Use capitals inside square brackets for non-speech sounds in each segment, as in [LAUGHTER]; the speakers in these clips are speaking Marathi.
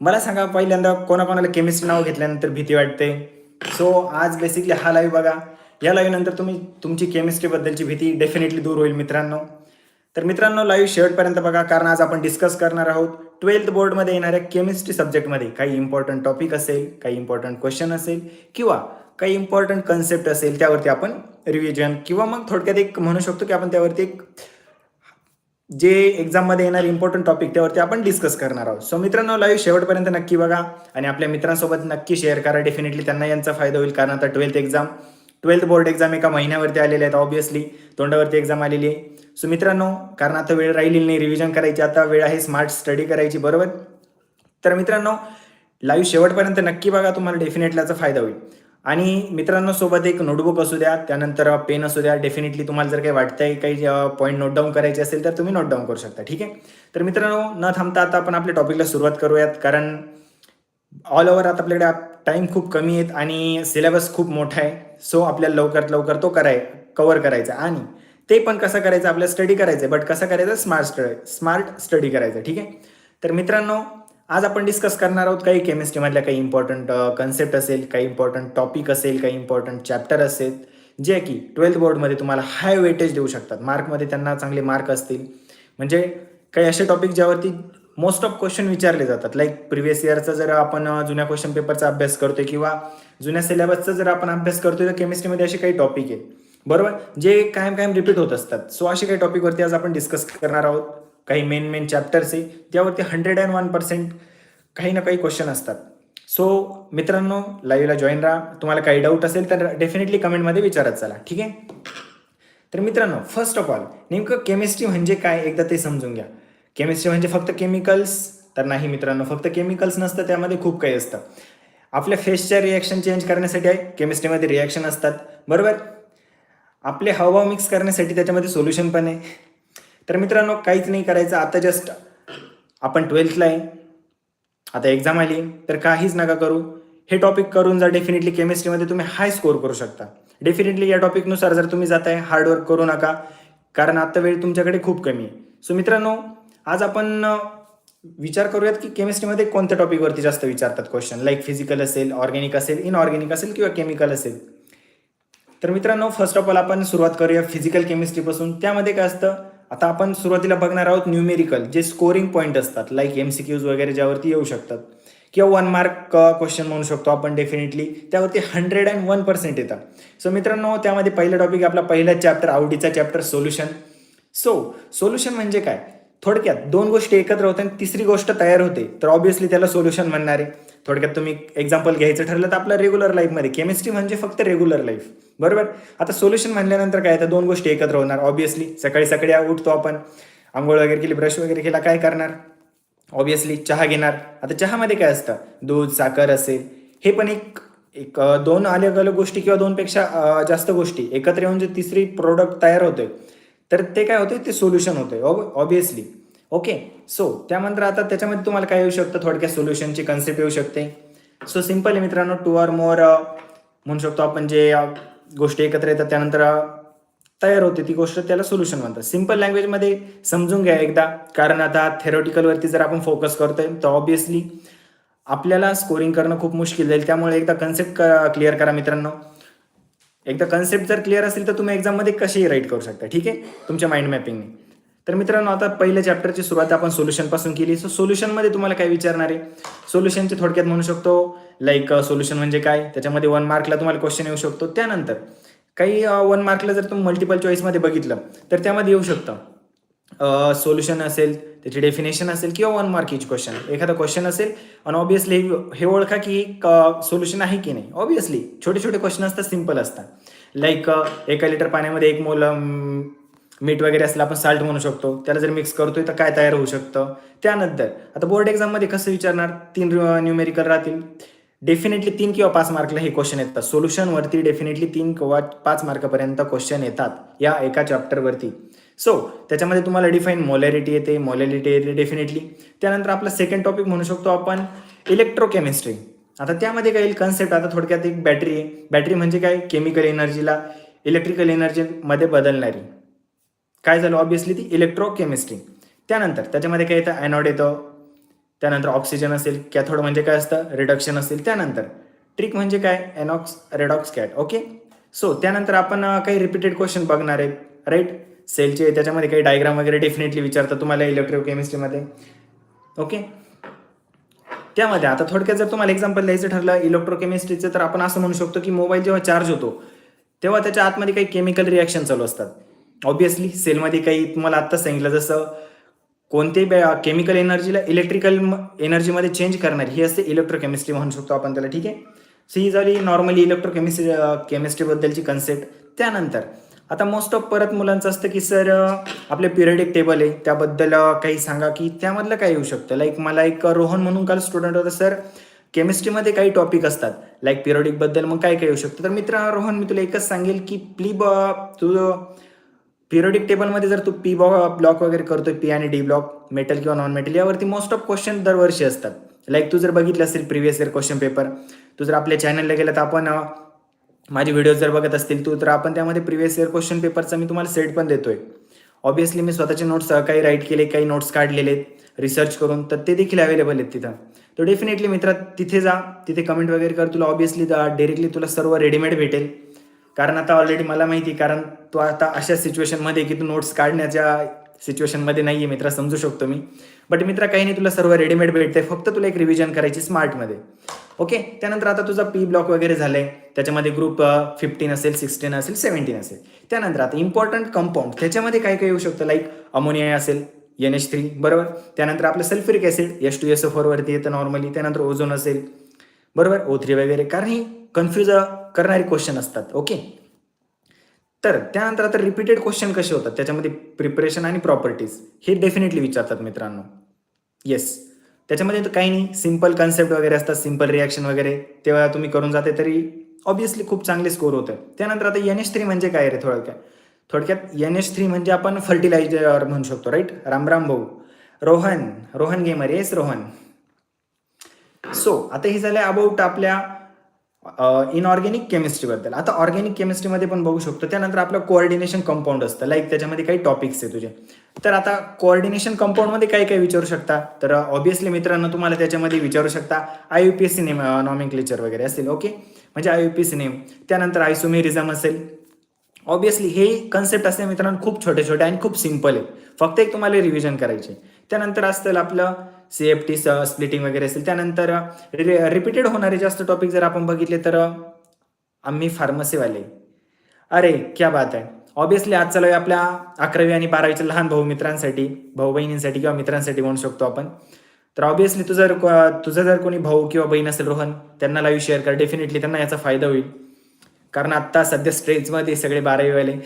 मला सांगा पहिल्यांदा कोणाकोणाला केमिस्ट्री नाव घेतल्यानंतर भीती वाटते? सो आज बेसिकली हा लाईव्ह बघा. या लाईव्हनंतर तुम्ही तुमची केमिस्ट्रीबद्दलची भीती डेफिनेटली दूर होईल मित्रांनो. तर मित्रांनो लाईव्ह शेवटपर्यंत बघा कारण आज आपण डिस्कस करणार आहोत. ट्वेल्थ बोर्डमध्ये येणाऱ्या केमिस्ट्री सब्जेक्टमध्ये काही इम्पॉर्टंट टॉपिक असेल काही इम्पॉर्टंट क्वेश्चन असेल किंवा काही इम्पॉर्टंट कन्सेप्ट असेल त्यावरती आपण रिव्हिजन किंवा मग थोडक्यात एक म्हणू शकतो की आपण त्यावरती एक जे एक्झाममध्ये येणार इम्पॉर्टंट टॉपिक त्यावरती आपण डिस्कस करणार आहोत. सो मित्रांनो लाईव्ह शेवटपर्यंत नक्की बघा आणि आपल्या मित्रांसोबत नक्की शेअर करा. डेफिनेटली त्यांना यांचा फायदा होईल कारण आता twelfth exam twelfth board exam एका महिन्यावरती आलेले आहेत ऑब्विसली तोंडावरती एक्झाम आलेली आहे. सो मित्रांनो कारण आता वेळ राहिलेली नाही रिव्हिजन करायची आता वेळ आहे स्मार्ट स्टडी करायची बरोबर? तर मित्रांनो लाईव्ह शेवटपर्यंत नक्की बघा तुम्हाला डेफिनेटली याचा फायदा होईल. आणि मित्रांनो सोबत एक नोटबुक असू द्या त्यानंतर पेन असू द्या डेफिनेटली तुम्हाला जर काही वाटतंय काही पॉईंट नोट डाऊन करायचे असेल तर तुम्ही नोट डाऊन करू शकता ठीक आहे? तर मित्रांनो न थांबता आता आपण आपल्या टॉपिकला सुरुवात करूयात कारण ऑल ओव्हर आता आपल्याकडे टाईम खूप कमी आहेत आणि सिलेबस खूप मोठा आहे. सो आपल्याला लवकरात लवकर तो कराय कवर करायचा आणि ते पण कसं करायचं? आपल्याला स्टडी करायचं आहे बट कसं करायचं? स्मार्ट स्टडी स्मार्ट स्टडी करायचं ठीक आहे? तर मित्रांनो आज आपण डिस्कस करणार आहोत काही केमिस्ट्रीमधल्या काही इम्पॉर्टंट कन्सेप्ट असेल काही इम्पॉर्टंट टॉपिक असेल काही इम्पॉर्टंट चॅप्टर असेल जे की ट्वेल्थ बोर्डमध्ये तुम्हाला हाय वेटेज देऊ शकतात. मार्कमध्ये त्यांना चांगले मार्क असतील. म्हणजे काही असे टॉपिक ज्यावरती मोस्ट ऑफ क्वेश्चन विचारले जातात. लाईक प्रिव्हियस इयरचा जर आपण जुन्या क्वेश्चन पेपरचा अभ्यास करतोय किंवा जुन्या सिलेबसचा जर आपण अभ्यास करतोय तर केमिस्ट्रीमध्ये असे काही टॉपिक आहेत. बरोबर? जे कायम कायम रिपीट होत असतात. सो असे काही टॉपिकवरती आज आपण डिस्कस करणार आहोत. काही मेन मेन चॅप्टर्स आहे त्यावरती हंड्रेड अँड वन पर्सेंट काही ना काही क्वेश्चन असतात. सो मित्रांनो लाईव्हला जॉईन राहा. तुम्हाला काही डाऊट असेल तर डेफिनेटली कमेंटमध्ये विचारत चला ठीक आहे? तर मित्रांनो फर्स्ट ऑफ ऑल नेमकं केमिस्ट्री म्हणजे काय? एकदा ते समजून घ्या. केमिस्ट्री म्हणजे फक्त केमिकल्स तर नाही मित्रांनो फक्त केमिकल्स नसतं त्यामध्ये खूप काही असतं. आपल्या फेसच्या रिॲक्शन चेंज करण्यासाठी आहे केमिस्ट्रीमध्ये रिॲक्शन असतात. बरोबर? आपले हावभाव मिक्स करण्यासाठी त्याच्यामध्ये सोल्युशन पण आहे. तर मित्रांनो काहीच नाही करायचं. आता जस्ट आपण ट्वेल्थला आहे. आता एक्झाम आली. तर काहीच नका करू. हे टॉपिक करून जर डेफिनेटली केमिस्ट्रीमध्ये तुम्ही हाय स्कोर करू शकता. डेफिनेटली या टॉपिकनुसार जर तुम्ही जाताय हार्डवर्क करू नका. कारण आता वेळ तुमच्याकडे खूप कमी आहे. सो मित्रांनो आज आपण विचार करूयात की केमिस्ट्रीमध्ये कोणत्या टॉपिकवरती जास्त विचारतात क्वेश्चन लाईक फिजिकल असेल ऑर्गॅनिक असेल इनऑर्गॅनिक असेल किंवा केमिकल असेल. तर मित्रांनो फर्स्ट ऑफ ऑल आपण सुरुवात करूया फिजिकल केमिस्ट्रीपासून त्यामध्ये काय असतं? आता आपण सुरुवातीला बघणार आहोत न्यूमेरिकल जे स्कोरिंग पॉईंट असतात लाईक एम सी क्यूज वगैरे ज्यावरती येऊ शकतात. किंवा वन मार्क क्वेश्चन म्हणू शकतो आपण डेफिनेटली त्यावरती हंड्रेड अँड वन पर्सेंट येतात. सो मित्रांनो त्यामध्ये पहिला टॉपिक आपला पहिला चॅप्टर आवडीचा चॅप्टर सोल्युशन सो सोल्युशन म्हणजे काय? थोडक्यात दोन गोष्टी एकत्र होतात आणि तिसरी गोष्ट तयार होते. तर ऑब्व्हियसली त्याला सोल्युशन म्हणणार आहे. थोडक्यात तुम्ही एक्झाम्पल घ्यायचं ठरलं तर आपल्या रेग्युलर लाईफमध्ये केमिस्ट्री म्हणजे फक्त रेग्युलर लाईफ बरोबर? आता सोल्युशन म्हणल्यानंतर काय? तर दोन गोष्टी एकत्र होणार ऑब्विसली सकाळी सकाळी उठतो आपण. आंघोळ वगैरे केली ब्रश वगैरे केला काय करणार? ऑब्विसली चहा घेणार. आता चहामध्ये काय असतं? दूध साखर असेल. हे पण एक एक दोन अलग अलग गोष्टी किंवा दोनपेक्षा जास्त गोष्टी. एकत्र येऊन जे तिसरी प्रोडक्ट तयार होते तर ते काय होते ते सोल्युशन होते ऑब्विसली ओके सो त्यानंतर आता त्याच्यामध्ये तुम्हाला काय येऊ शकतं? थोडक्यात सोल्युशनची कन्सेप्ट येऊ शकते. सो सिंपल आहे मित्रांनो टू आर मोर म्हणू शकतो आपण जे uh, गोष्टी एकत्र येतात त्यानंतर uh, तयार होते ती गोष्ट त्याला सोल्युशन म्हणतात. सिंपल लँग्वेजमध्ये समजून घ्या एकदा. कारण आता थेरोटिकलवरती जर आपण फोकस करतोय तर ऑब्विसली आपल्याला स्कोरिंग करणं खूप मुश्किल जाईल. त्यामुळे एकदा कन्सेप्ट क्लिअर uh, करा मित्रांनो. एकदा कन्सेप्ट जर क्लिअर असेल तर तुम्ही एक्झाममध्ये कशीही राईट करू शकता. ठीक आहे? तुमच्या माइंड मॅपिंगने तर मित्रांनो आता पहिल्या चॅप्टरची सुरुवात आपण सोल्युशनपासून केली. सो सोल्युशनमध्ये तुम्हाला काय विचारणार आहे? सोल्युशनचे थोडक्यात म्हणू शकतो लाईक सोल्युशन म्हणजे काय? त्याच्यामध्ये वन मार्कला तुम्हाला क्वेश्चन येऊ शकतो. त्यानंतर काही वन मार्कला जर तुम्ही मल्टिपल चॉईसमध्ये बघितलं तर त्यामध्ये येऊ शकतं सोल्युशन असेल त्याची डेफिनेशन असेल किंवा वन मार्क इच क्वेश्चन एखादा क्वेश्चन असेल आणि ऑब्विसली हे ओळखा की सोल्युशन आहे की नाही. ऑब्विसली छोटे छोटे क्वेश्चन असतात सिंपल असतात. लाईक एका लिटर पाण्यामध्ये एक मोल मीठ वगैरे असलं आपण साल्ट म्हणू शकतो. त्याला जर मिक्स करतोय तर काय तयार होऊ शकतं? त्यानंतर आता बोर्ड एक्झाममध्ये कसं विचारणार? तीन न्यूमेरिकल राहतील. डेफिनेटली तीन किंवा पाच मार्कला हे क्वेश्चन येतात. सोल्युशनवरती डेफिनेटली तीन किंवा पाच मार्कापर्यंत क्वेश्चन येतात या एका चॅप्टरवरती सो त्याच्यामध्ये तुम्हाला डिफाईन मोलॅरिटी येते. मोलॅरिटी येते डेफिनेटली त्यानंतर आपला सेकंड टॉपिक म्हणू शकतो आपण इलेक्ट्रोकेमिस्ट्री आता त्यामध्ये काही कन्सेप्ट आता थोडक्यात एक बॅटरी आहे. बॅटरी म्हणजे काय? केमिकल एनर्जीला इलेक्ट्रिकल एनर्जीमध्ये बदलणारी. काय झालं ऑब्विसली ती इलेक्ट्रोकेमिस्ट्री त्यानंतर त्याच्यामध्ये काय येतं? ॲनॉड येतं. त्यानंतर ऑक्सिजन असेल कॅथोड म्हणजे काय असतं? रिडक्शन असेल. त्यानंतर ट्रिक म्हणजे काय? Anox redox cat okay so त्यानंतर आपण काही रिपीटेड क्वेश्चन बघणार आहेत. राईट सेलचे त्याच्यामध्ये काही डायग्राम वगैरे डेफिनेटली विचारतात तुम्हाला इलेक्ट्रोकेमिस्ट्रीमध्ये ओके त्यामध्ये आता थोडक्यात जर तुम्हाला एक्झाम्पल द्यायचं ठरलं इलेक्ट्रोकेमिस्ट्रीचं तर आपण असं म्हणू शकतो की मोबाईल जेव्हा चार्ज होतो तेव्हा त्याच्या आतमध्ये काही केमिकल रिॲक्शन चालू असतात. ऑब्विसली सेलमध्ये काही तुम्हाला आत्ताच सांगितलं जसं कोणतेही केमिकल एनर्जीला इलेक्ट्रिकल एनर्जीमध्ये चेंज करणार ही असते इलेक्ट्रोकेमिस्ट्री म्हणू शकतो आपण त्याला ठीक आहे? सो ही झाली नॉर्मली इलेक्ट्रोकेमिस्ट्री केमिस्ट्रीबद्दलची कन्सेप्ट त्यानंतर आता मोस्ट ऑफ परत मुलांचं असतं की सर आपले पिरियडिक टेबल आहे त्याबद्दल काही सांगा की त्यामधलं काय येऊ शकतं? लाईक मला एक रोहन म्हणून काल स्टुडंट होता सर केमिस्ट्रीमध्ये काही टॉपिक असतात लाईक पिरियडिकबद्दल मग काय काय येऊ शकतं? तर मित्र रोहन मी तुला एकच सांगेल की प्ली ब तू पिरियडिक टेबलमध्ये जर तू पी बॉ ब्लॉक वगैरे करतोय पी आणि डी ब्लॉक मेटल किंवा नॉन मेटल यावरती मोस्ट ऑफ क्वेश्चन दरवर्षी असतात. लाईक तू जर बघितलं असेल प्रिव्हियस इयर क्वेश्चन पेपर तू जर आपल्या चॅनलला गेलं तर आपण माझे व्हिडिओज जर बघत असतील तू तर आपण त्यामध्ये प्रिव्हियस इयर क्वेश्चन पेपरचा मी तुम्हाला सेट पण देतोय. ऑब्विसली मी स्वतःचे नोट्स काही राईट केले काही नोट्स काढलेले आहेत रिसर्च करून तर ते देखील अवेलेबल आहेत तिथं. तर डेफिनेटली मित्रा तिथे जा तिथे कमेंट वगैरे कर तुला ऑब्विसली डायरेक्टली तुला सर्व रेडीमेड भेटेल. कारण आता ऑलरेडी मला माहिती आहे, कारण तू आता अशा सिच्युएशनमध्ये की तू नोट्स काढण्याच्या सिच्युएशनमध्ये नाही आहे मित्रा समजू शकतो मी. बट मित्रा काही नाही तुला सर्व रेडीमेड भेटते फक्त तुला एक रिव्हिजन करायची स्मार्टमध्ये ओके त्यानंतर आता तुझा पी ब्लॉक वगैरे झालंय. त्याच्यामध्ये ग्रुप फिफ्टीन असेल सिक्स्टीन असेल सेव्हन्टीन असेल. त्यानंतर आता इम्पॉर्टंट कंपाऊंड त्याच्यामध्ये काय काय येऊ शकतं? लाईक अमोनिया असेल एन एच थ्री बरोबर? त्यानंतर आपलं sulphuric acid S two S O फोरवरती येतं नॉर्मली त्यानंतर ओझोन असेल बरोबर? ओ थ्री वगैरे. कारण ही कन्फ्युज करणारे क्वेश्चन असतात ओके तर त्यानंतर आता रिपीटेड क्वेश्चन कसे होतात? त्याच्यामध्ये प्रिपरेशन आणि प्रॉपर्टीज हे डेफिनेटली विचारतात मित्रांनो. येस त्याच्यामध्ये तर काही नाही. सिंपल कन्सेप्ट वगैरे असतात सिंपल रिॲक्शन वगैरे. तेव्हा तुम्ही करून जाते तरी ऑब्व्हियसली खूप चांगले स्कोर होतं त्यानंतर आता एन एच थ्री म्हणजे काय रे थोडक्यात? थोडक्यात एन एच थ्री म्हणजे आपण फर्टिलायझर म्हणू शकतो राईट रामराम भाऊ. Rohan. Rohan gamer yes Rohan. So आता हे झालं अबाउट आपल्या इनऑर्गॅनिक केमिस्ट्रीबद्दल आता ऑर्गॅनिक केमिस्ट्रीमध्ये पण बघू शकतो. त्यानंतर आपलं कोऑर्डिनेशन कंपाऊंड असतं. लाईक त्याच्यामध्ये काही टॉपिक्स आहे तुझे. तर आता कोऑर्डिनेशन कंपाऊंडमध्ये काय काय विचारू शकता? तर ऑब्विसली मित्रांनो तुम्हाला त्याच्यामध्ये विचारू शकता. I U P A C name nomenclature वगैरे असेल. ओके म्हणजे I U P C name त्यानंतर आयसोमेरिझम असेल. ऑब्विसली हे कन्सेप्ट असते मित्रांनो खूप छोटे छोटे आणि खूप सिंपल आहे. फक्त एक तुम्हाला रिव्हिजन करायचे त्यानंतर असतील आपलं सी एफ टी स्प्लिटिंग वगैरे असेल. त्यानंतर रिपीटेड होणारे जास्त टॉपिक जर आपण बघितले तर आम्ही फार्मसीवाले अरे क्या बात आहे. ऑब्विसली आज चालू आहे आपल्या अकरावी आणि बारावीच्या लहान भाऊ मित्रांसाठी भाऊ बहिणींसाठी किंवा मित्रांसाठी म्हणू शकतो आपण. तर ऑब्विसली तुझा जर को- तुझं जर कोणी भाऊ किंवा बहीण असेल रोहन त्यांना लाईव्ह शेअर कर. डेफिनेटली त्यांना याचा फायदा होईल. कारण आत्ता सध्या स्ट्रेसमध्ये सगळे बारावीवाले.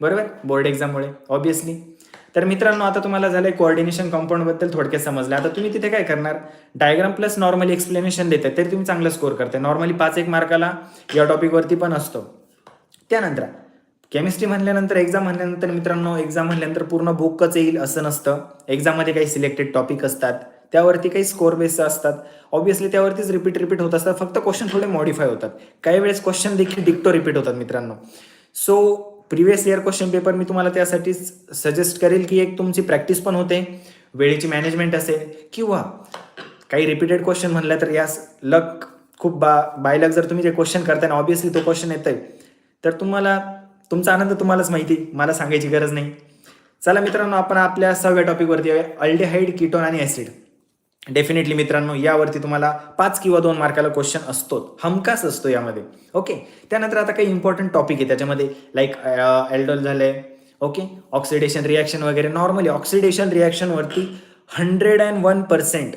बरोबर? बोर्ड एक्झाममुळे ऑब्विसली तर मित्रांनो आता तुम्हाला झालंय कोऑर्डिनेशन कंपाऊंडबद्दल थोडक्यात समजलं. आता तुम्ही तिथे काय करणार? डायग्राम प्लस नॉर्मली एक्सप्लेनेशन देतात तरी तुम्ही चांगला स्कोर करताय. नॉर्मली पाच एक मार्काला या टॉपिकवरती पण असतो. त्यानंतर केमिस्ट्री म्हणल्यानंतर एक्झाम म्हणल्यानंतर मित्रांनो एक्झाम म्हणल्यानंतर पूर्ण बुकच येईल असं नसतं. एक्झाममध्ये काही सिलेक्टेड टॉपिक असतात. त्यावरती काही स्कोर बेस असतात. ऑब्विसली त्यावरतीच रिपीट रिपीट होत असतात. फक्त क्वेश्चन थोडे मॉडिफाय होतात. काही वेळेस क्वेश्चन देखील डिक्टो रिपीट होतात मित्रांनो. So previous year question paper मी तुम्हाला त्यासाठीच सजेस्ट करेल की एक तुमची प्रॅक्टिस पण होते. वेळेची मॅनेजमेंट असेल किंवा काही रिपीटेड क्वेश्चन म्हणलं तर यास लक खूप बा बाय लक जर तुम्ही जे क्वेश्चन करताय ना ऑब्विसली तो क्वेश्चन येत आहे तर तुम्हाला तुमचा आनंद तुम्हालाच माहिती. मला सांगायची गरज नाही. चला मित्रांनो आपण आपल्या सहाव्या टॉपिकवरती येऊया. अल्डेहाइड किटोन आणि ॲसिड डेफिनेटली मित्रांनो यावरती तुम्हाला पाच किंवा दोन मार्काला क्वेश्चन असतो हमखास असतो यामध्ये. ओके त्यानंतर आता काही इम्पॉर्टंट टॉपिक आहे. त्याच्यामध्ये लाईक एल्डोल झालंय. ओके ऑक्सिडेशन रिॲक्शन वगैरे. नॉर्मली ऑक्सिडेशन रिॲक्शनवरती हंड्रेड अँड वन पर्सेंट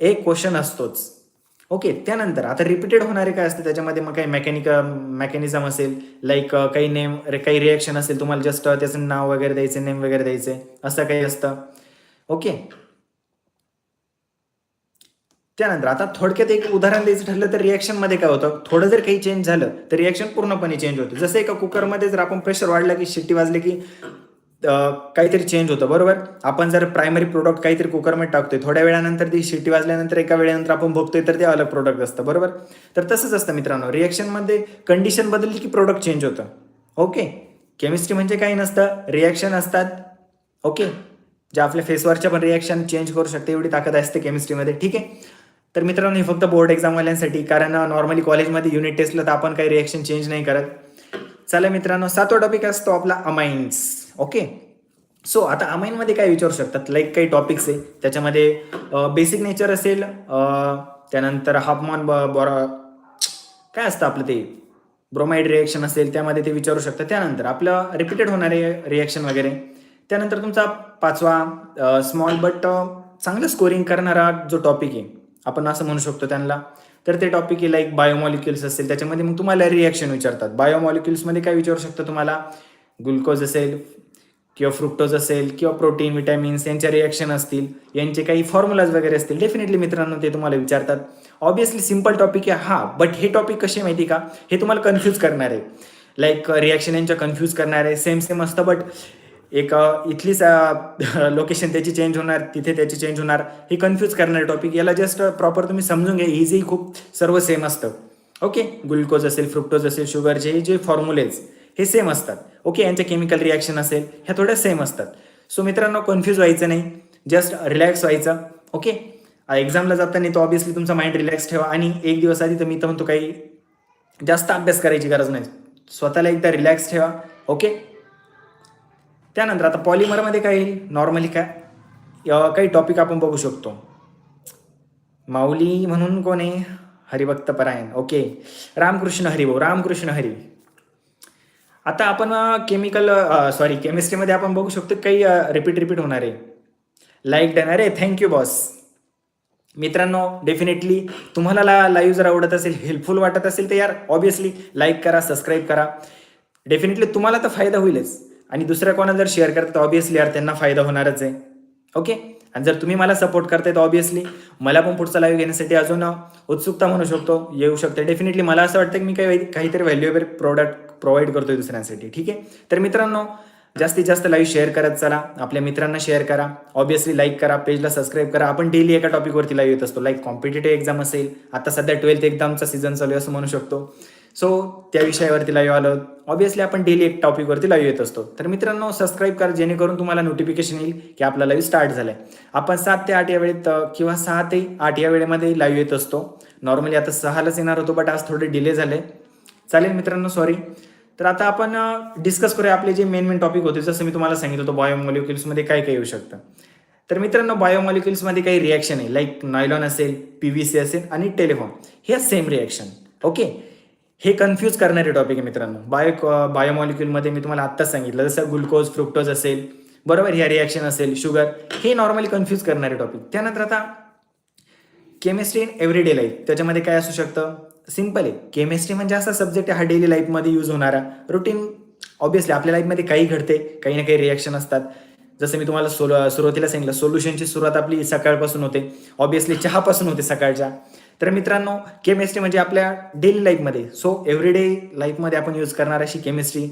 एक क्वेश्चन असतोच. ओके त्यानंतर आता रिपीटेड होणारे काय असते? त्याच्यामध्ये मग काही मेकॅनिक मेकॅनिझम असेल. लाईक काही नेम काही रिॲक्शन असेल. तुम्हाला जस्ट त्याचं नाव वगैरे द्यायचं नेम वगैरे द्यायचे असं काही असतं. ओके त्यानंतर आता थोडक्यात एक उदाहरण द्यायचं ठरलं तर रिॲक्शनमध्ये काय होतं? थोडं जर काही चेंज झालं तर रिॲक्शन पूर्णपणे चेंज होतं. जसं एका कुकरमध्ये जर आपण प्रेशर वाढलं की शिट्टी वाजली की काहीतरी चेंज होतं बरोबर? आपण जर प्रायमरी प्रोडक्ट काहीतरी कुकरमध्ये टाकतोय थोड्या वेळानंतर ती शिट्टी वाजल्यानंतर एका वेळेनंतर आपण बघतोय तर ते अलग प्रोडक्ट असतं बरोबर? तर तसंच असतं मित्रांनो. रिॲक्शनमध्ये कंडिशन बदलली की प्रोडक्ट चेंज होतं. ओके केमिस्ट्री म्हणजे काही नसतं. रिॲक्शन असतात. ओके जे आपल्या फेसवरच्या पण रिॲक्शन चेंज करू शकते एवढी ताकद असते केमिस्ट्रीमध्ये ठीक आहे? तर मित्रांनो हे फक्त बोर्ड एक्झामवाल्यांसाठी कारण नॉर्मली कॉलेजमध्ये युनिट टेस्टला तर आपण काही रिॲक्शन चेंज नाही करत. चला मित्रांनो सातवा टॉपिक असतो आपला अमाइन्स ओके सो आता अमाइनमध्ये काय विचारू शकतात? लाईक काही टॉपिक्स आहे त्याच्यामध्ये बेसिक नेचर असेल त्यानंतर हाफमॉन ब बॉरा काय असतं आपलं ते? ब्रोमाइड रिएक्शन असेल त्यामध्ये ते विचारू शकतात. त्यानंतर आपलं रिपीटेड होणारे रिएक्शन वगैरे. त्यानंतर तुमचा पाचवा स्मॉल बट चांगलं स्कोरिंग करणारा जो टॉपिक आहे आपण असं म्हणू शकतो त्यांना. तर ते टॉपिक आहे लाईक बायोमॉलिक्युल्स असेल त्याच्यामध्ये मग तुम्हाला रिॲक्शन विचारतात. बायोमॉलिक्युल्समध्ये काय विचारू शकतो तुम्हाला? ग्लुकोज असेल किंवा फ्रुक्टोज असेल किंवा प्रोटीन विटॅमिन्स यांच्या रिॲक्शन असतील यांचे काही फॉर्म्युलाज वगैरे असतील डेफिनेटली मित्रांनो ते तुम्हाला विचारतात. ऑब्विसली सिंपल टॉपिक आहे हा बट हे टॉपिक कसे माहिती का? हे तुम्हाला कन्फ्यूज करणार आहे. लाईक रिॲक्शन यांच्या कन्फ्यूज करणार आहे सेम सेम असतं बट एक इथलीच लोकेशन [LAUGHS] त्याची चेंज होणार तिथे त्याची चेंज होणार हे कन्फ्यूज करणारे टॉपिक याला जस्ट प्रॉपर तुम्ही समजून घ्या इझी खूप सर्व सेम असतं. ओके ग्लुकोज असेल फ्रुक्टोज असेल शुगरचे हे जे फॉर्म्युलेज हे सेम असतात. ओके यांच्या केमिकल रिॲक्शन असेल ह्या थोड्या सेम असतात. सो मित्रांनो कन्फ्यूज व्हायचं नाही. जस्ट रिलॅक्स व्हायचं. ओके एक्झामला जाताना तो ऑब्विसली तुमचा माइंड रिलॅक्स ठेवा आणि एक दिवस आधी तर मी तर म्हणतो काही जास्त अभ्यास करायची गरज नाही. स्वतःला एकदा रिलॅक्स ठेवा. ओके त्यानंतर आता पॉलिमरमध्ये काय येईल? नॉर्मली काय? काही टॉपिक आपण बघू शकतो. माऊली म्हणून कोण आहे? हरिभक्त परायण. ओके रामकृष्ण हरिभाऊ. रामकृष्ण हरी. आता आपण केमिकल सॉरी केमिस्ट्रीमध्ये आपण बघू शकतो काही रिपीट रिपीट होणार आहे. लाईक डन अरे थँक्यू बॉस मित्रांनो डेफिनेटली तुम्हाला ला लाईव्ह जर आवडत असेल हेल्पफुल वाटत असेल तर यार ऑब्विसली लाईक करा सबस्क्राईब करा. डेफिनेटली तुम्हाला तर फायदा होईलच. आणि दुसऱ्या कोणाला जर शेअर करतात तर ऑब्विसली यार त्यांना फायदा होणारच आहे. ओके आणि जर तुम्ही मला सपोर्ट करताय तर ऑब्विसली मला पण पुढचा लाईव्ह घेण्यासाठी अजून उत्सुकता म्हणू शकतो येऊ शकते. डेफिनेटली मला असं वाटतं की मी काही काहीतरी व्हॅल्युएबल प्रोडक्ट प्रोव्हाइड करतोय दुसऱ्यांसाठी. ठीक आहे? तर मित्रांनो जास्तीत जास्त लाईव्ह शेअर करत चला. आपल्या मित्रांना शेअर करा. ऑब्विसली लाईक करा. पेजला सबस्क्राईब करा. आपण डेली एका टॉपिकवरती लाईव्ह येत असतो. लाईक कॉम्पिटेटिव्ह एक्झाम असेल. आता सध्या ट्वेल्थ एक्झामचा सीझन चालू आहे असं म्हणू शकतो. सो त्या विषयावरती लाईव्ह आलो. ऑब्व्हियसली आपण डेली एक टॉपिकवरती लाईव्ह येत असतो. तर मित्रांनो सबस्क्राईब करा जेणेकरून तुम्हाला नोटिफिकेशन येईल की आपला लाईव्ह स्टार्ट झालाय. आपण सात ते आठ या वेळेत किंवा सहा ते आठ या वेळेमध्ये लाईव्ह येत असतो. नॉर्मली आता सहालाच येणार होतो बट आज थोडे डिले झाले. चालेल मित्रांनो सॉरी तर आता आपण डिस्कस करूया आपले जे मेन मेन टॉपिक होते. जसं मी तुम्हाला सांगितलं होतं बायोमॉलिक्युल्समध्ये काय काय येऊ शकतं. तर मित्रांनो बायोमॉलिक्युल्समध्ये काही रिॲक्शन आहे. लाईक नायलॉन असेल पी व्ही सी असेल आणि टेलिफॉन हे सेम रिॲक्शन ओके हे कन्फ्यूज करणारे टॉपिक आहे मित्रांनो. बायो बायोमॉलिक्युलमध्ये मी तुम्हाला आत्ताच सांगितलं जसं ग्लुकोज फ्रुक्टोज असेल बरोबर? ह्या रिॲक्शन असेल शुगर हे नॉर्मली कन्फ्यूज करणारे टॉपिक त्यानंतर आता केमिस्ट्री इन एव्हरीडे लाईफ त्याच्यामध्ये काय असू शकतं? सिंपल आहे. केमिस्ट्री म्हणजे असा सब्जेक्ट हा डेली लाईफमध्ये यूज होणारा. रुटीन ऑब्विसली आपल्या लाईफमध्ये काही घडते काही ना काही रिॲक्शन असतात. जसं मी तुम्हाला सोल सुरुवातीला सांगितलं सोल्युशनची सुरुवात आपली सकाळपासून होते. ऑब्विसली चहापासून होते सकाळच्या. तर मित्रांनो केमिस्ट्री म्हणजे आपल्या डेली लाईफमध्ये सो एव्हरीडे लाईफमध्ये आपण यूज करणार अशी केमिस्ट्री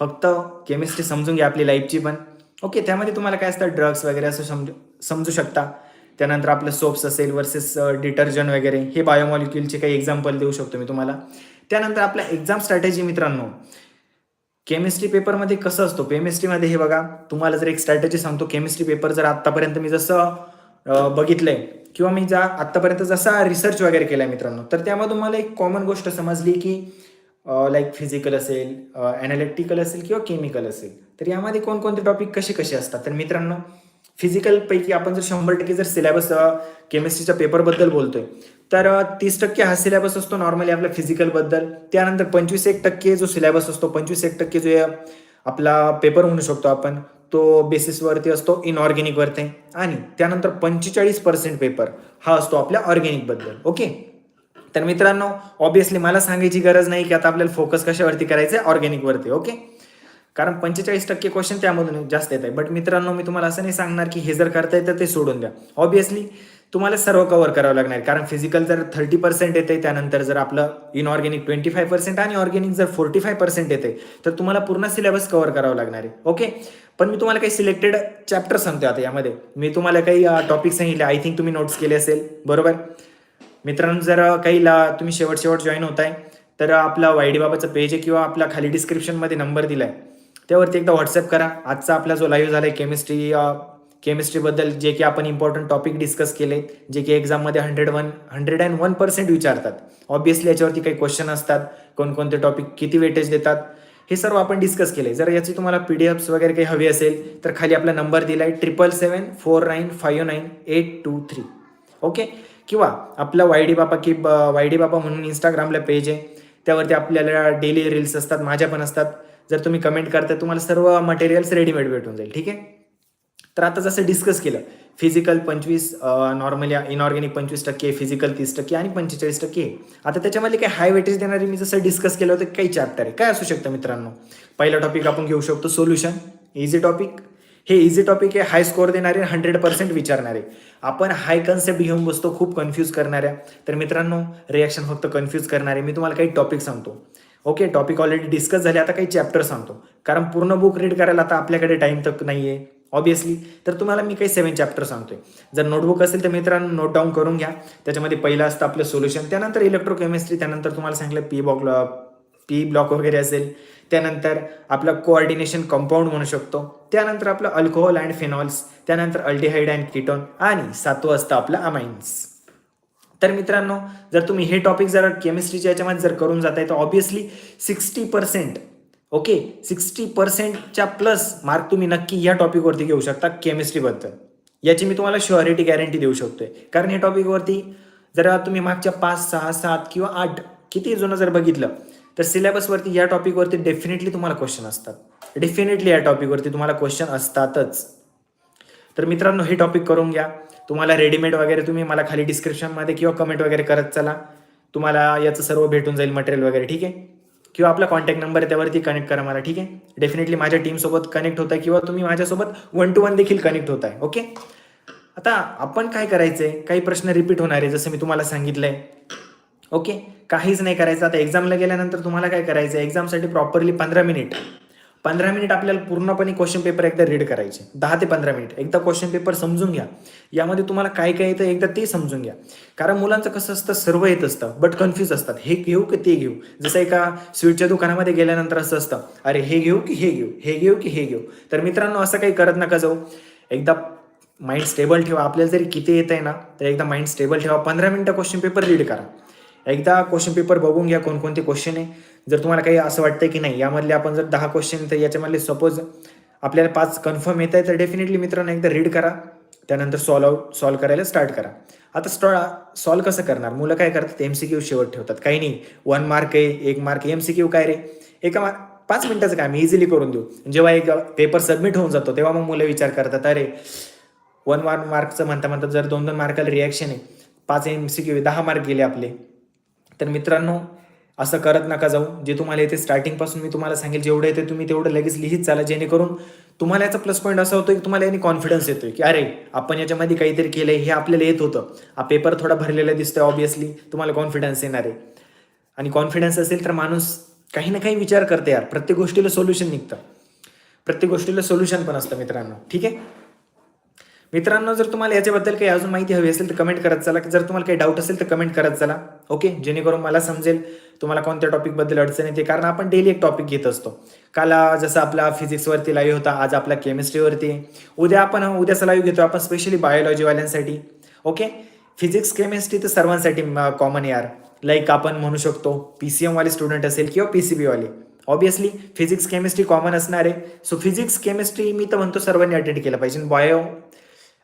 फक्त केमिस्ट्री समजून घ्या आपली लाईफची पण. ओके त्यामध्ये तुम्हाला काय असतं? ड्रग्स वगैरे असं समजू समजू शकता. त्यानंतर आपलं सोप्स असेल वर्सेस डिटर्जंट वगैरे हे बायोमॉलिक्युलचे काही एक्झाम्पल देऊ शकतो मी तुम्हाला. त्यानंतर आपल्या एक्झाम स्ट्रॅटेजी मित्रांनो. केमिस्ट्री पेपरमध्ये कसं असतो? केमिस्ट्रीमध्ये हे बघा तुम्हाला जर एक स्ट्रॅटेजी सांगतो केमिस्ट्री पेपर जर आत्तापर्यंत मी जसं बघितलंय. किंवा मी जा आत्तापर्यंत जसा रिसर्च वगैरे केलाय मित्रांनो तर त्यामुळे तुम्हाला एक कॉमन गोष्ट समजली की लाईक फिजिकल असेल ॲनालिटिकल असेल किंवा केमिकल असेल तर यामध्ये कोणकोणते टॉपिक कसे कसे असतात? तर मित्रांनो फिजिकल पैकी आपण जर शंभर टक्के जर सिलेबस केमिस्ट्रीच्या पेपरबद्दल बोलतोय तर तीस टक्के हा सिलेबस असतो नॉर्मली आपल्या फिजिकलबद्दल त्यानंतर पंचवीस एक टक्के जो सिलेबस असतो पंचवीस एक टक्के जो आपला पेपर म्हणू शकतो आपण. तो बेसिसवरती असतो इनऑर्गॅनिकवरती आणि त्यानंतर पंचेचाळीस पर्सेंट पेपर हा असतो आपल्या ऑर्गॅनिकबद्दल ओके तर मित्रांनो ऑब्विसली मला सांगायची गरज नाही की आता आपल्याला फोकस कशावरती करायचं आहे? ऑर्गॅनिकवरती ओके कारण पंचेचाळीस टक्के क्वेश्चन त्यामधून जास्त येत आहे. बट मित्रांनो मी तुम्हाला असं नाही सांगणार की हे जर करता येतं ते सोडून द्या. ऑब्विसली तुम्हाला सर्व कव्हर करावं लागणार. कारण फिजिकल जर थर्टी पर्सेंट येते त्यानंतर जर आपलं इनऑर्गॅनिक ट्वेंटी फाय पर्सेंट आणि ऑर्गॅनिक जर फोर्टी फाय पर्सेंट येते तर तुम्हाला पूर्ण सिलेबस कव्हर करावं लागणार आहे. ओके पण मी तुम्हाला काही सिलेक्टेड चॅप्टर सांगतो आता यामध्ये. मी तुम्हाला काही टॉपिक सांगितले. आय थिंक तुम्ही नोट्स केले असेल. बरोबर? मित्रांनो जर काही ला तुम्ही शेवट शेवट जॉईन होताय तर आपला वायडी बाबाचं पेज आहे किंवा आपला खाली डिस्क्रिप्शनमध्ये नंबर दिलाय. त्यावरती एकदा व्हॉट्सअप करा. आजचा आपला जो लाईव्ह आहे केमिस्ट्री केमिस्ट्रीबद्दल जे की आपण इम्पॉर्टंट टॉपिक डिस्कस केले जे की एक्झाममध्ये hundred one hundred and one percent विचारतात. ऑब्विसली याच्यावरती काही क्वेश्चन असतात कोणकोणते टॉपिक किती वेटेज देतात हे सर्व आपण डिस्कस केले जर याची तुम्हाला पी डी एफ्स वगैरे काही हवी असेल तर खाली आपला नंबर दिला आहे triple seven four nine five nine eight two three okay किंवा आपला वाय डी बापा की वाय डी बापा म्हणून इंस्टाग्रामला पेज आहे. त्यावरती आपल्याला डेली रील्स असतात माझ्या पण असतात. जर तुम्ही कमेंट करता तुम्हाला सर्व मटेरियल्स रेडीमेड भेटून जाईल. ठीक आहे? तर आता जसं डिस्कस केलं फिजिकल पंचवीस नॉर्मली इनऑर्गॅनिक पंचवीस टक्के फिजिकल तीस टक्के आणि पंचेचाळीस टक्के. आता त्याच्यामध्ये काही हाय वेटेज देणारे मी जसं डिस्कस केलं होतं काही चॅप्टर आहे. काय असू शकतं मित्रांनो? पहिला टॉपिक आपण घेऊ शकतो सोल्युशन इझी टॉपिक हे इझी टॉपिक आहे हाय स्कोअर देणारे हंड्रेड पर्सेंट विचारणारे. आपण हाय कन्सेप्ट घेऊन बसतो खूप कन्फ्यूज करणाऱ्या. तर मित्रांनो रिॲक्शन फक्त कन्फ्यूज करणारे. मी तुम्हाला काही टॉपिक सांगतो. ओके टॉपिक ऑलरेडी डिस्कस झाले. आता काही चॅप्टर सांगतो. कारण पूर्ण बुक रीड करायला आता आपल्याकडे टाईम तर नाही आहे ऑब्विसली तर तुम्हाला मी काही सेवन चॅप्टर सांगतोय. जर नोटबुक असेल तर मित्रांनो नोट डाऊन करून घ्या. त्याच्यामध्ये पहिलं असतं आपलं सोल्युशन त्यानंतर इलेक्ट्रोकेमिस्ट्री त्यानंतर तुम्हाला सांगितलं पी बॉक पी ब्लॉक वगैरे असेल. त्यानंतर आपलं कोऑर्डिनेशन कंपाऊंड म्हणू शकतो. त्यानंतर आपलं अल्कोहोल अँड फिनॉल्स त्यानंतर अल्टीहाइड अँड किटोन आणि सातवं असतं आपलं अमाइन्स तर मित्रांनो जर तुम्ही हे टॉपिक जर केमिस्ट्रीच्या याच्यामध्ये जर करून जात आहे तर obviously sixty percent okay sixty पर्सेंटच्या plus mark तुम्ही नक्की या टॉपिकवरती घेऊ शकता केमिस्ट्रीबद्दल याची मी तुम्हाला शुअरिटी गॅरंटी देऊ शकतोय. कारण या टॉपिकवरती जर तुम्ही मागच्या पाच सहा सात किंवा आठ किती जुनं जर बघितलं तर सिलेबसवरती या टॉपिकवरती डेफिनेटली तुम्हाला क्वेश्चन असतात. डेफिनेटली या टॉपिकवरती तुम्हाला क्वेश्चन असतातच. तर मित्रांनो हे टॉपिक करून घ्या. तुम्हाला रेडीमेड वगैरे तुम्ही मला खाली डिस्क्रिप्शनमध्ये किंवा कमेंट वगैरे करत चला. तुम्हाला याचं सर्व भेटून जाईल मटेरियल वगैरे ठीक आहे? किंवा आपला कॉन्टॅक्ट नंबर आहे त्यावरती कनेक्ट करा मला ठीक आहे? डेफिनेटली माझ्या टीमसोबत कनेक्ट होत आहे किंवा तुम्ही माझ्यासोबत वन टू वन देखील कनेक्ट होत आहे ओके आता आपण काय करायचं आहे काही प्रश्न रिपीट होणार आहे जसं मी तुम्हाला सांगितलं आहे ओके काहीच नाही करायचं. आता एक्झामला गेल्यानंतर तुम्हाला काय करायचं आहे एक्झामसाठी प्रॉपरली पंधरा मिनिट पंधरा मिनिट आपल्याला पूर्णपणे क्वेश्चन पेपर एकदा रीड करायचे. दहा ते पंधरा मिनिट. एकदा क्वेश्चन पेपर समजून घ्या. यामध्ये तुम्हाला काय काय येतं एकदा ते समजून घ्या. कारण मुलांचं कसं असतं सर्व येत असतं बट कन्फ्यूज असतात. हे घेऊ की ते घेऊ? जसं एका स्वीटच्या दुकानामध्ये गेल्यानंतर असं असतं अरे हे घेऊ की हे घेऊ? हे घेऊ की हे घेऊ? तर मित्रांनो असं काही करत नका जाऊ. एकदा माइंड स्टेबल ठेवा. आपल्याला जरी किती येत आहे ना तर एकदा माइंड स्टेबल ठेवा. पंधरा मिनिटं क्वेश्चन पेपर रीड करा. एकदा क्वेश्चन पेपर बघून घ्या कोणकोणते क्वेश्चन आहे. जर तुम्हाला काही असं वाटतं की नाही यामधले आपण जर दहा क्वेश्चन तर याच्यामधले सपोज आपल्याला पाच कन्फर्म येत आहे तर डेफिनेटली मित्रांनो एकदा रीड करा. त्यानंतर सॉल्व सॉल्व करायला स्टार्ट करा. आता स्टॉ सॉल्व कसं करणार? मुलं काय करतात? एम सी क्यू शेवट ठेवतात. काही नाही. वन मार्क आहे एक मार्क एम सी क्यू काय रे? एका मार्क पाच मिनिटाचं काम इझिली करून देऊ. जेव्हा एक पेपर सबमिट होऊन जातो तेव्हा मग मुलं विचार करतात अरे वन वन मार्कचं म्हणता म्हणता जर दोन दोन मार्काला रिॲक्शन आहे. पाच एम सी क्यू दहा मार्क गेले आपले. तर मित्रांनो असं करत नका जाऊ. जे तुम्हाला येते स्टार्टिंगपासून मी तुम्हाला सांगेल जेवढं येते तुम्ही तेवढं लगेच लिहित चाला जेणेकरून तुम्हाला याचा प्लस पॉईंट असा होतो की तुम्हाला याने कॉन्फिडन्स येतोय की अरे आपण याच्यामध्ये काहीतरी केलंय हे आपल्याला येत होतं. हा पेपर थोडा भरलेला दिसतोय ऑब्विसली तुम्हाला कॉन्फिडन्स येणार आहे. आणि कॉन्फिडन्स असेल तर माणूस काही ना काही विचार करते यार. प्रत्येक गोष्टीला सोल्युशन निघतं. प्रत्येक गोष्टीला सोल्युशन पण असतं मित्रांनो. ठीक आहे? मित्रांनो जर तुम्हाला याच्याबद्दल काही अजून माहिती हवी असेल तर कमेंट करत चला. जर तुम्हाला काही डाऊट असेल तर कमेंट करत चला. ओके जेणेकरून मला समजेल तुम्हाला कोणत्या टॉपिकबद्दल अडचण येते. कारण आपण डेली एक टॉपिक घेत असतो. काल जसं आपला फिजिक्सवरती लाईव्ह होता आज आपला केमिस्ट्रीवरती उद्या आपण उद्याचा लाईव्ह घेतो. आपण स्पेशली बायोलॉजीवाल्यांसाठी ओके फिजिक्स केमिस्ट्री तर सर्वांसाठी कॉमन यार. लाईक आपण म्हणू शकतो पी सी एमवाले स्टुडंट असेल किंवा पी सी बीवाले ऑब्विसली फिजिक्स केमिस्ट्री कॉमन असणार आहे. सो फिजिक्स केमिस्ट्री मी तर म्हणतो सर्वांनी अटेंड केलं पाहिजे. बायो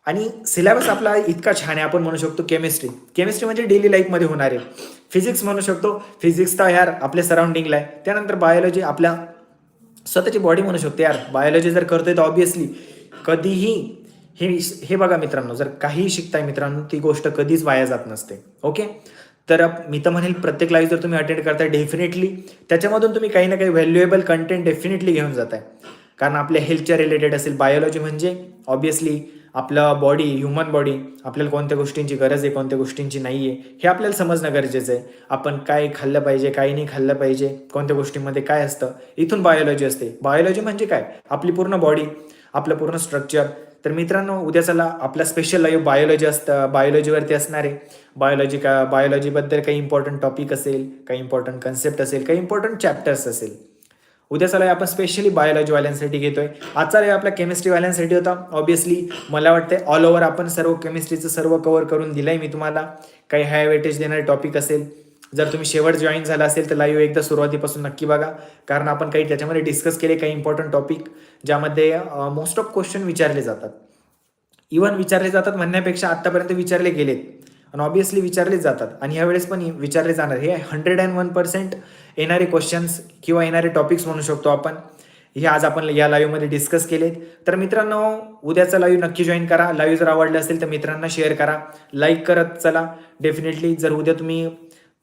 आणि सिलेबस आपला इतका छान आहे आपण म्हणू शकतो केमिस्ट्री केमिस्ट्री म्हणजे डेली लाईफमध्ये होणार आहे. फिजिक्स म्हणू शकतो फिजिक्स तर यार आपल्या सराउंडिंगला आहे. त्यानंतर बायोलॉजी आपल्या स्वतःची बॉडी म्हणू शकतो. यार बायोलॉजी जर करतोय तर ऑब्विसली कधीही हे हे बघा मित्रांनो जर काही शिकताय मित्रांनो ती गोष्ट कधीच वाया जात नसते. ओके तर मी तर म्हणेल प्रत्येक लाईव्ह जर तुम्ही अटेंड करताय डेफिनेटली त्याच्यामधून तुम्ही काही ना काही व्हॅल्युएबल कंटेंट डेफिनेटली घेऊन जाताय. कारण आपल्या हेल्थच्या रिलेटेड असेल बायोलॉजी म्हणजे ऑब्विसली आपलं बॉडी ह्युमन बॉडी आपल्याला कोणत्या गोष्टींची गरज आहे कोणत्या गोष्टींची नाही आहे हे आपल्याला समजणं गरजेचं आहे. आपण काय खाल्लं पाहिजे काय नाही खाल्लं पाहिजे कोणत्या गोष्टींमध्ये काय असतं इथून बायोलॉजी असते. बायोलॉजी म्हणजे काय? आपली पूर्ण बॉडी आपलं पूर्ण स्ट्रक्चर तर मित्रांनो उद्या चला आपला स्पेशल लाईव्ह बायोलॉजी असतं बायोलॉजीवरती असणार आहे. बायोलॉजी का बायोलॉजीबद्दल काही इम्पॉर्टंट टॉपिक असेल काही इम्पॉर्टंट कन्सेप्ट असेल काही इम्पॉर्टंट चॅप्टर्स असेल. उद्याचा लाईव्ह आपण स्पेशली बायोलॉजी वाल्यांसाठी घेतोय. आजचा लाईव्ह आपल्या केमिस्ट्रीवाल्यांसाठी होता. ऑब्विसली मला वाटते ऑल ओव्हर आपण सर्व केमिस्ट्रीचं सर्व कव्हर करून दिलंय मी तुम्हाला. काही हाय वेटेज देणारे टॉपिक असेल जर तुम्ही शेवट जॉईन झाला असेल तर लाईव्ह एकदा सुरुवातीपासून नक्की बघा. कारण आपण काही त्याच्यामध्ये डिस्कस केले काही इम्पॉर्टंट टॉपिक ज्यामध्ये मोस्ट ऑफ क्वेश्चन विचारले जातात. इव्हन विचारले जातात म्हणण्यापेक्षा आत्तापर्यंत विचारले गेलेत. आणि ऑब्विसली विचारले जातात. आणि ह्यावेळेस पण विचारले जाणार. हे हंड्रेड अँड वन पर्सेंट येणारे क्वेश्चन्स किंवा येणारे टॉपिक्स म्हणू शकतो आपण हे आज आपण या लाईव्हमध्ये डिस्कस केलेत. तर मित्रांनो उद्याचा लाईव्ह नक्की जॉईन करा. लाईव्ह जर आवडलं असेल तर मित्रांना शेअर करा. लाईक करत चला. डेफिनेटली जर उद्या तुम्ही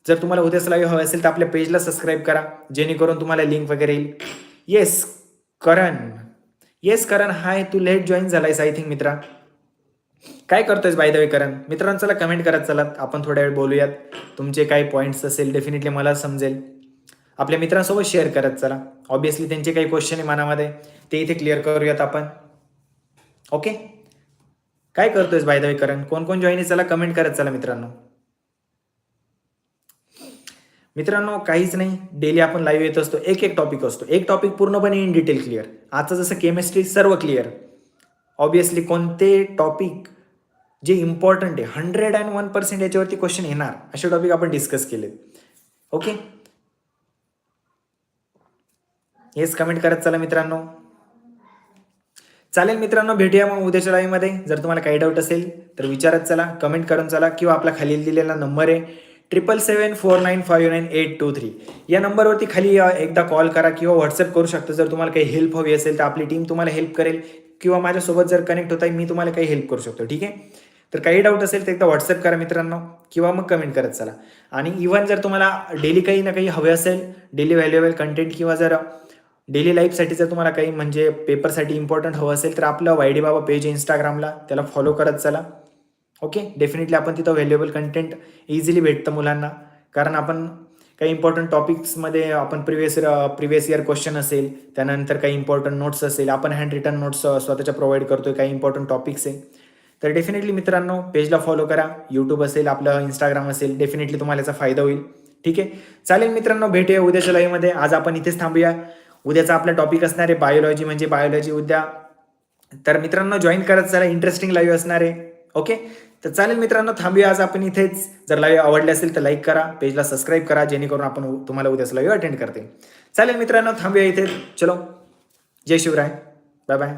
जर तुम्हाला उद्याचा लाईव्ह हवं असेल तर आपल्या पेजला सबस्क्राईब करा. जेणेकरून तुम्हाला लिंक वगैरे येईल. Yes Karan. Yes Karan. Hi तू लेट जॉईन झालायस आय थिंक मित्रा. काय करतोयस बाय द वे करण? मित्रांनो चला कमेंट करत चला. आपण थोड्या वेळ बोलूयात. तुमचे काही पॉईंट्स असेल डेफिनेटली मला समजेल. आपल्या मित्रांसोबत शेअर करत चला. ऑब्विसली त्यांचे काही क्वेश्चन आहे मनामध्ये. ते इथे क्लिअर करूयात आपण. ओके काय करतोयस बाय द वे करण? कोण कोण जॉईन आहे? चला कमेंट करत चला मित्रांनो. मित्रांनो काहीच नाही. डेली आपण लाईव्ह येत असतो. एक एक टॉपिक असतो. एक टॉपिक पूर्णपणे इन डिटेल क्लिअर आजचं जसं केमिस्ट्री सर्व क्लिअर ऑब्विसली कोणते टॉपिक जे इम्पॉर्टंट आहे हंड्रेड अँड वन पर्सेंट याच्यावरती क्वेश्चन येणार असे टॉपिक आपण डिस्कस केले ओके हेच कमेंट करत चला मित्रांनो. चालेल मित्रांनो भेटूया मग उद्याच्या लाईव्हमध्ये जर तुम्हाला काही डाऊट असेल तर विचारत चला कमेंट करून चला किंवा आपला खाली दिलेला नंबर आहे triple seven four nine five nine eight two three या नंबरवरती खाली एकदा कॉल करा किंवा व्हॉट्सअप करू शकता. जर तुम्हाला काही हेल्प हवी असेल तर आपली टीम तुम्हाला हेल्प करेल किंवा माझ्यासोबत जर कनेक्ट होता मी तुम्हाला काही हेल्प करू शकतो. ठीक आहे? तर काही डाऊट असेल तर एकदा व्हॉट्सअप करा मित्रांनो किंवा मग कमेंट करत चला. आणि इव्हन जर तुम्हाला डेली काही ना काही हवे असेल डेली व्हॅल्युएबल कंटेंट किंवा जर डेली लाईफसाठी जर तुम्हाला काही म्हणजे पेपरसाठी इम्पॉर्टंट हवं असेल तर आपलं वायडी बाबा पेज आहे इंस्टाग्रामला त्याला फॉलो करत चला. ओके डेफिनेटली आपण तिथं व्हॅल्युएबल कंटेंट इझिली भेटतं मुलांना. कारण आपण काही इम्पॉर्टंट टॉपिक्समध्ये आपण प्रिवियस प्रिवियस इयर क्वेश्चन असेल त्यानंतर काही इम्पॉर्टंट नोट्स असेल आपण हँड रिटर्न नोट्स स्वतःच्या प्रोव्हाइड करतोय काही इम्पॉर्टंट टॉपिक्स आहे. तर डेफिनेटली मित्रांनो पेजला फॉलो करा. यूट्यूब असेल आपलं इंस्टाग्राम असेल डेफिनेटली तुम्हाला याचा फायदा होईल. ठीक आहे? चालेल मित्रांनो भेटूया उद्याच्या लाईव्हमध्ये आज आपण इथेच थांबूया. उद्याचा आपला टॉपिक असणार आहे बायोलॉजी म्हणजे बायोलॉजी उद्या. तर मित्रांनो जॉईन करत चला इंटरेस्टिंग लाईव्ह असणार आहे. ओके तर चालेल मित्रांनो थांबूया आज आपण इथेच. जर लाईव्ह आवडले असेल तर लाईक करा पेजला सबस्क्राईब करा जेणेकरून आपण तुम्हाला उद्याच लाईव्ह अटेंड करते. चालेल मित्रांनो थांबूया इथे. चलो. जय शिवराय. Bye bye